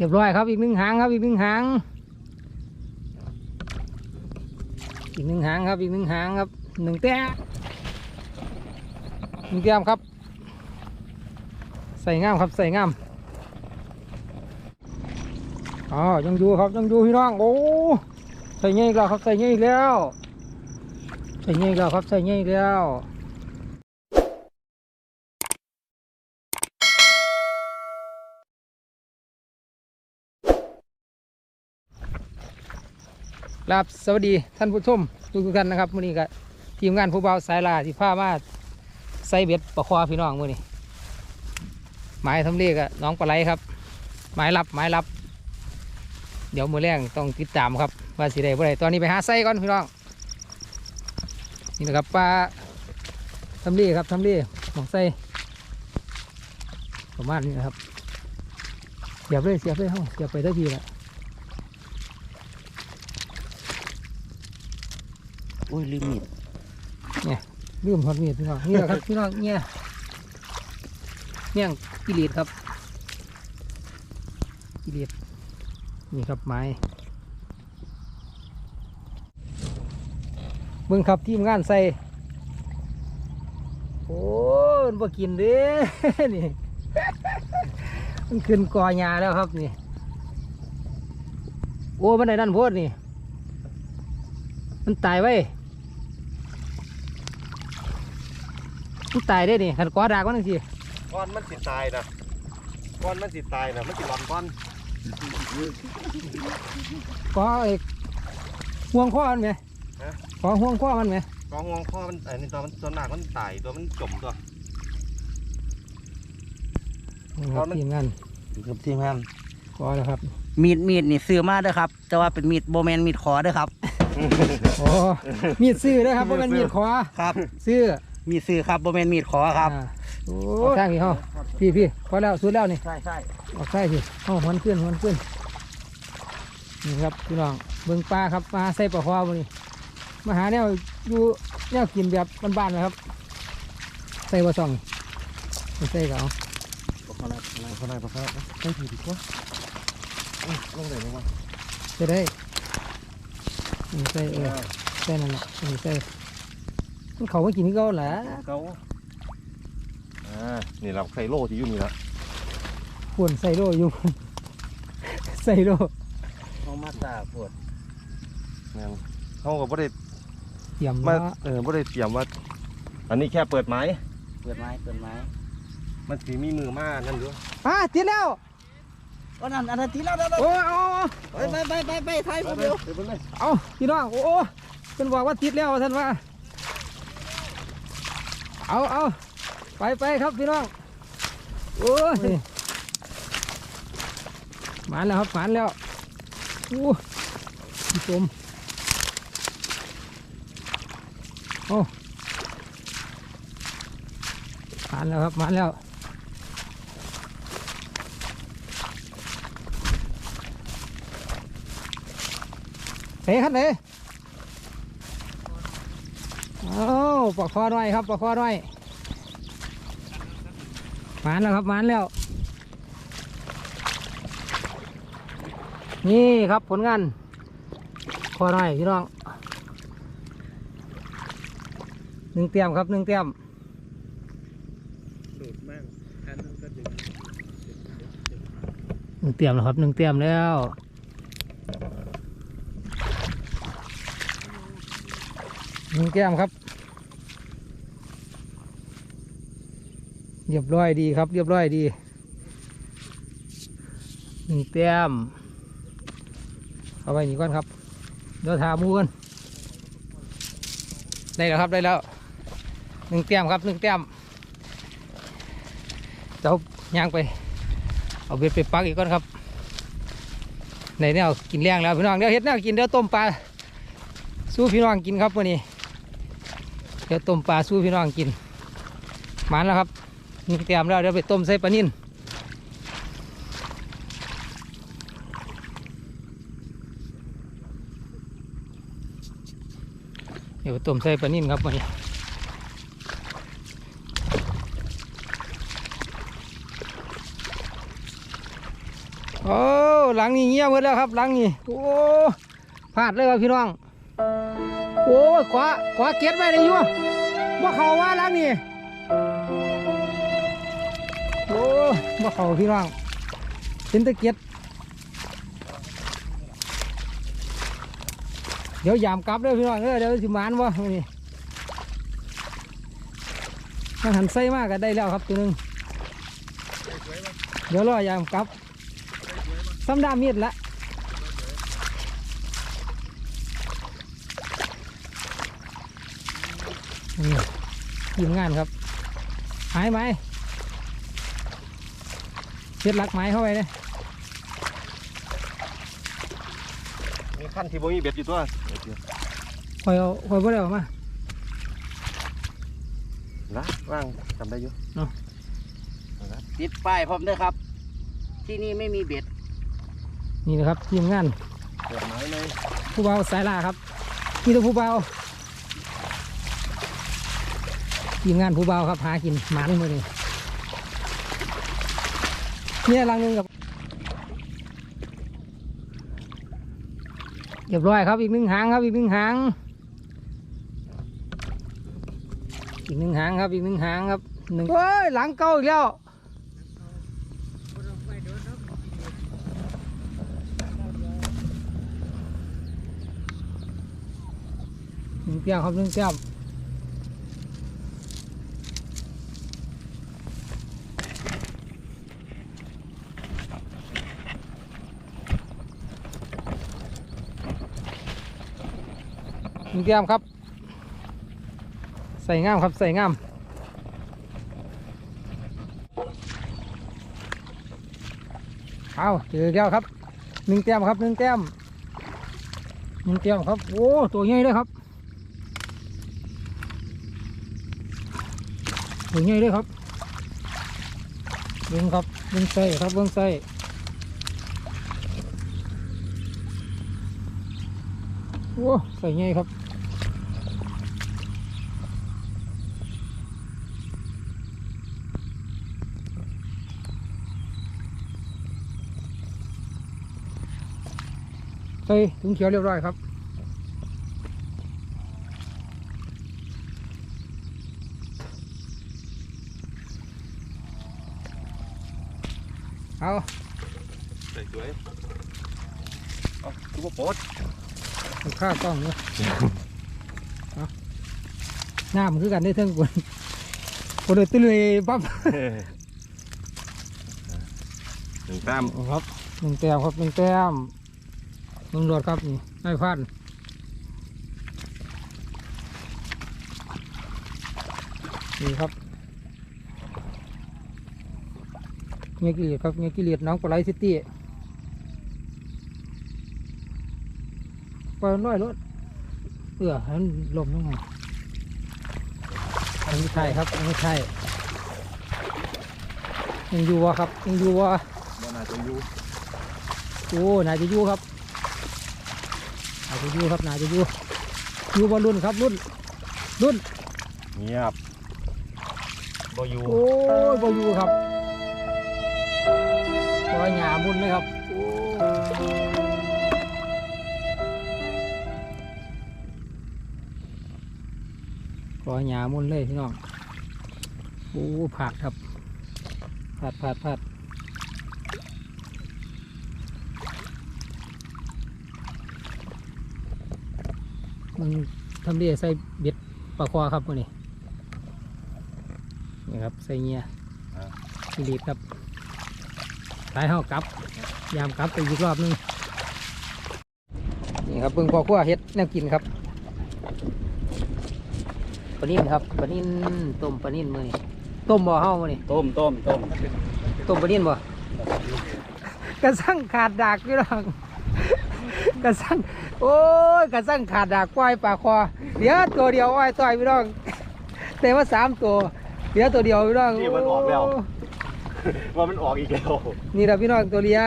เรียบร้อยครับอีกหนึ่งหางครับอีกหนึ่งหาง อีกหนึ่งหางครับอีกหนึ่งหางครับหนึ่งแต้มหนึ่งแต้มครับ ใส่งามครับใส่งามอ๋อยังอยู่ครับยังอยู่พี่น้องโอ้ใส่เงี้ยอีกแล้วครับใส่เงี้ยอีกแล้ว ใส่เงี้ยอีกแล้วครับใส่เงี้ยอีกแล้ว ครับสวัสดีท่านผู้ชมทุกท่านนะครับมื้อนี้ก็ทีมงานผู้เบาสายลาที่พามาใส่เบ็ดประคอพี่น้องมื้อนี้หมายทำเลขอะน้องปลาไหลครับ หมายรับหมายรับ เดี๋ยวมือแรงต้องติดตามครับว่าสิได้บ่ได้ตอนนี้ไปหาไส้ก่อนพี่น้องนี่นะครับปลาทำเลครับทำเลหมองไส้ประมาณนี้นะครับเสียบเลยเสียบเลยเฮ้าเสียบไปได้ทีละ โอ้ยลืมมีดลืมทอดมีดพี่น้องนี่แหละครับพี่น้องเนี่ยเนี่ยกิเลสครับกิเลสนี่ครับไม้เบิ่งครับทีมงานใส่โอ้มันบ่กินเด้นี่มันขึ้นกอหญ้าแล้วครับนี่โอ้มันได้นั่นโพดนี่ มันตายไว้ มันตายได้นี่ขันกอดากมันจังสิก้อนมันสิตายนะก้อนมันสิตายนะมันสิหลอนก้อนกอไอ้ห่วงข้อมันไหมกอห่วงข้อมันไหมกองงวงข้อมันไอ้นี่ตัวมันตัวหนักมันตายตัวมันจมตัวนี่ครับทีมงานครับทีมงานกอแล้วครับ มีดมีดนี่ซื้อมาเด้อครับ แต่ว่าเป็นมีดโบแมนมีดขอเด้อครับโอ้มีดซื้อนะครับเพราะมันมีดขอครับ ซื้อ มีดซื้อครับโบแมนมีดขอครับอ่าโอ้ทางนี้เฮาพี่พี่พอแล้วสุดแล้วนี่ ใช่ใช่ออกใช่พี่เฮาหันขึ้นหันขึ้น นี่ครับพี่น้อง เบิ่งปลาครับมาใส่ปลาคอวันนี้มาหาแนวอยู่แนวกินแบบบ้านๆนะครับ ใส่บะซองนี่ใส่ก็เอาข้างในข้างในข้างในข้างในใช่ถือดีกว่าเอ้ยลงไหนลงมาจะได้นี่ใส่เออใส่นั่นแหละนี่ใส่ มันเขาไม่กินก็แหละเกาอ่านี่เราใส่โล่ที่อยู่นี่ละควรใส่โลอยู่ ใส่โลเอามาตาปวดนี่นเขาก็บ่ได้เตรียมมามาเออบ่ได้เตรียมว่า อันนี้แค่เปิดไม้เปิดไม้เปิดไม้มันสีมีมือมานั่นด้วยอะติดแล้วก็นั่นอันนั้นทีแล้วแล้วโอ้เอาเอาไปไปไปไปไปไทยผมเร็ว เดี๋ยวไปเลยเอาพี่น้องโอ้โอ้เป็นบอกว่าติดแล้วท่านว่า เอาเอาไปไปครับพี่น้อง โอ้ยหมานแล้วครับหมานแล้วโอ้พี่ชมโอ้หมานแล้วครับหมานแล้วเฮ้ครับเฮ้เอา ปลาคอหน่อยครับปลาคอหน่อยหมานแล้วครับหมานแล้ว นี่ครับผลงานคอหน่อยพี่น้องหนึ่งเตียมครับหนึ่งเตียมสูดแม่งแอนก็ดึงหนึ่งเตียมแล้วครับหนึ่งเตียมแล้วหนึ่งแก้มครับ เรียบร้อยดีครับ เรียบร้อยดีหนึ่งแต้มเอาไปนี่ก่อนครับเดี๋ยวถามูกันได้แล้วครับได้แล้วหนึ่งแต้มครับหนึ่งแต้มเดี๋ยวย่างไป เอาเบ็ดไปปักอีกก่อนครับในแนวกินแรงแล้วพี่น้องเดี๋ยวเฮ็ดแนวกินเดี๋ยวต้มปลาสู้พี่น้องกินครับวันนี้เดี๋ยวต้มปลาสู้พี่น้องกินหมานแล้วครับ นี่เตรียมแล้วเดี๋ยวไปต้มใส่ปลานิ่นเดี๋ยวต้มใส่ปลานิ่นครับวันนี้โอ้หลังนี้เงียบหมดแล้วครับหลังนี้โอ้พลาดเลยครับพี่น้อง โอ้ยขวาขวาเกียดไว้เลยอยู่ว่าเขาว่าหลังนี้ โอ้ว่าเขาพี่น้องเป็นตะเกียดเดี๋ยวยามกลับเลยพี่น้องเออเดี๋ยวสิมานวะนี่มันหันไส้มากก็ได้แล้วครับตัวหนึงเดี๋ยวรอยามกลับซ้ำดามีดละนี่ทีมงานครับ หายไหม เช็ดลักไม้เข้าไปเลยมีขั้นที่บ่มีเบ็ดอยู่ตัวคอยเอาคอยบ่ได้เออกมานะว่างจำได้อยู่ติดป้ายพร้อมด้วยครับ ที่นี่ไม่มีเบ็ด นี่นะครับทีมงานเปิดไม้เลยผู้เบาสายลาครับนี่ตัวผู้เบาทีมงานผู้เบาครับหากินหมันมือนี่ เนี่ยรังหนึงกับเรียบร้อยครับอีกหนึ่งหางครับอีกหนึ่งหาง อีกหนึ่งหางครับอีกหนึ่งหางครับหนึ่งเฮ้ยหลังเก่าอีกแล้วหนึ่งแก้วครับหนึ่งแก้ว หนึ่งแก้วครับ ใส่งามครับใส่งามเอาเจอแล้วครับหนึ่งแต้มครับหนึ่งแต้มหนึ่งแต้มครับโอ้ตัวใหญ่เลยครับตัวใหญ่เลยครับเบิ้งครับเบิ้งไส้ครับเบิ้งไส้ โอ้ใส่ใหญ่ครับใส่ถุงเขียวเรียบร้อยครับเอาใส่สวยเอ้าคือบ่โป๊ด เอาข้าวกล้องเนาะเอาหน้ามันคือกันได้เท่งคนคนเดือดตื้อเลยปั๊บหนึ่งแต้มเอาครับหนึ่งแต้มครับหนึ่งแต้มตำรวจครับนี่นายพันนี่ครับเงี้ยกิเลสครับเงี้ยกิเลสน้องปลาไหลซิตี้ ปล่อยมันน้อยรถเออให้มันลมลงมาอันนี้ใช่ครับอันนี้ใช่ยังอยู่วะครับยังอยู่วะบ่น่าจะอยู่โอ้น่าจะอยู่ครับน่าจะอยู่ครับน่าจะอยู่อยู่บอลรุ่นครับรุ่นรุ่นเงียบบ่อยู่โอ้ยบออยู่ครับปล่อยหยามุนเลยครับโอ้ อยหยามุนเลยพี่น้องโอ้ผาดครับผาดผาดผาดมันทำเรียใส่เบ็ดปลาคอครับวันนี้นี่ครับใส่เงียกิลีดครับสายเฮากลับ ยามกลับไปอีกรอบนึงนี่ครับเบิ่งพอขั้วเฮ็ดแนวกินครับ ปลานิ่นครับปลานิ่นต้มปลานิ่นมือนี่ต้มบ่อเฮามือนี่ต้มต้มต้มต้มปลานิ่นบ่กระสั่งขาดดากพี่น้องกระสั่งโอ้ยกระสั่งขาดดากปล่อยปลาคอเดี๋ยวตัวเดียวอ้อยต่อยพี่น้องแต่ว่าสามตัวเดี๋ยวตัวเดียวพี่น้องนี่มันออกแล้วโว่ามันออกอีกแล้วนี่เราพี่น้องตัวเลีย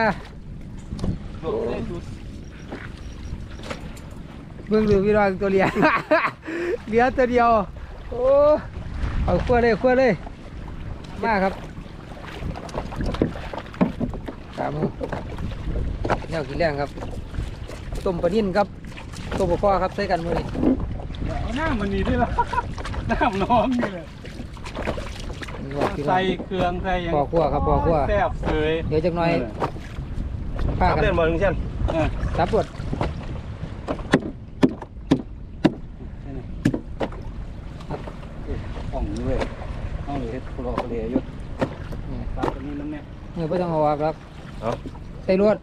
เบิ่งดูพี่น้องตัวเลียเหลือตัวเดียว โอ้เอาขั้วเลยขั้วเลย มาครับขาหมูแนวกินแรงครับ ต้มปลานิ่นครับ ต้มปลาคอครับใส่กันมือนี่เอาหน้ามันนี่ด้วยล่ะน้ำน้องนี่เลยลวกพี่น้อใส่งเครื่องใส่หยังปอกคั่วครับปอกคั่วแซ่บเสยเดี๋ยวจักหน่อยผ้าครับกันเล่นบอลลุงเช่นเออซับรวด ป่องด้วยเอาเลย เฮ็ดโคลอโคเลอยู่ปลาตัวนี้น้ำเนี่ยเนื้อไม่ต้องเอาออกครับเอาใส่รวด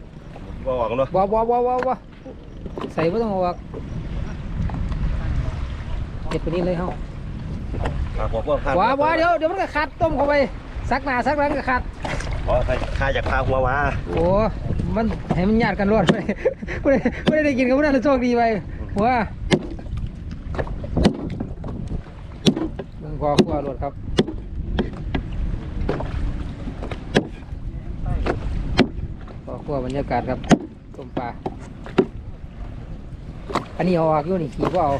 บอลหวังเนาะว้าวว้าวว้าวว้าวว้าวใส่ไม่ต้องเอาออกเก็บไปนี่เลยเฮาขาหัวพวกขาว้าวว้าวเดี๋ยวเดี๋ยวมันก็ขัดต้มเข้าไปซักหน้าซักหลังก็ขัดอ๋อขาอยากพาหัวมาโอ้มันให้มันญาติกันรวดไปไม่ได้ไม่ได้กินกับมันนั่นโชคดีไปหัวเมืองคอขั้วรวดครับ คอขั้วบรรยากาศครับต้มปลาอันนี้เอาออกอยู่นี่ขี่ก็เอา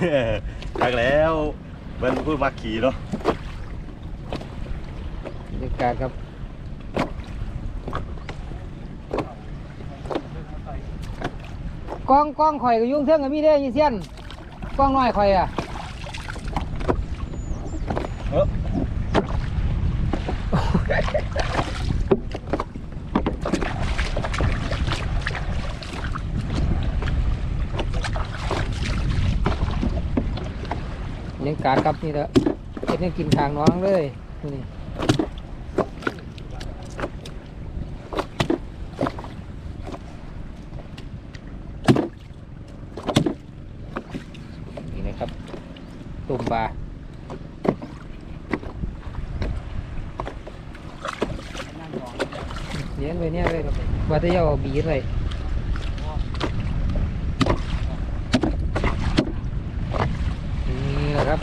ทักแล้วมันพูดมาขี่เนาะบรรยากาศครับกล้องกล้องข่อยก็ยุ่งเทิงกับมีได้ยี่เซียนกล้องน้อยข่อยอะ บรรยากาศครับนี่แหละเห็นยังกินทางน้องเลยนี่นี่นะครับตุ่มปลาเลี้ยงไปเนี่ยเลยครับว่าจะเอาบีเลย นี่แหละครับ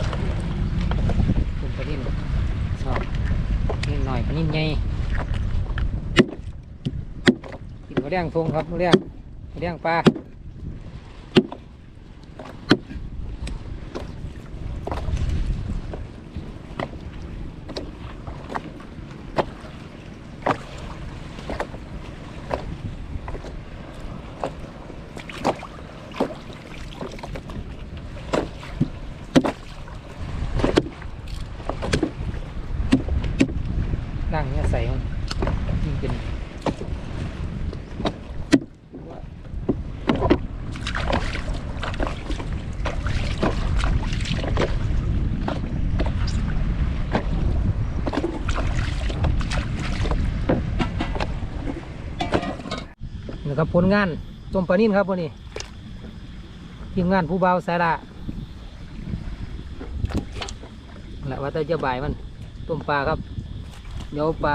ตุ่มปลานิ่มชอบนี่หน่อยปลานิ่มใหญ่กินกระเลี้ยงทงครับกระเลี้ยงกระเลี้ยงปลา นั่งเนี่ยใส่มันยิ่งเป็น นะครับผลงานต้มปลานิ่นครับวันนี้ทีมงานผู้เบาวสายละและว่าแต่จะบ่ายมันต้มปลาครับเดี๋ยวปลา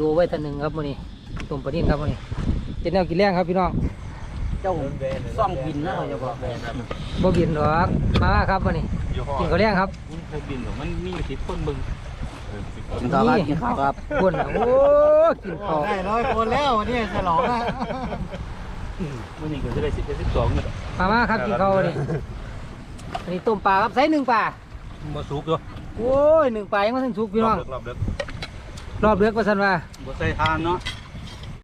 ดูไว้ทันหนึ่งครับวันนี้ต้มปลานิ่นครับวันนี้เจ็ดแนวกินแรงครับพี่น้องเจ้าซ่องบินนะเราจะบอกบ่กินหรอกมาครับวันนี้กินข้าวแรงครับเคยบินหรอมันมีอยู่สิบคนเบึง กินข้าวครับกินข้าวครับคนอะโอ้กินข้าวได้ร้อยคนแล้ววันนี้ฉลองอะวันนี้ก็จะได้สิบสิบสองเนี่ยมามาครับกินข้าววันนี้อันนี้ต้มปลาครับใส่หนึ่งปลาบ่สุกอยู่โอ้ยหนึ่งปลายังไม่ถึงสุกพี่น้องรอบเลิกรอบเลือกว่าสันว่าบ่ใส่ทานเนาะ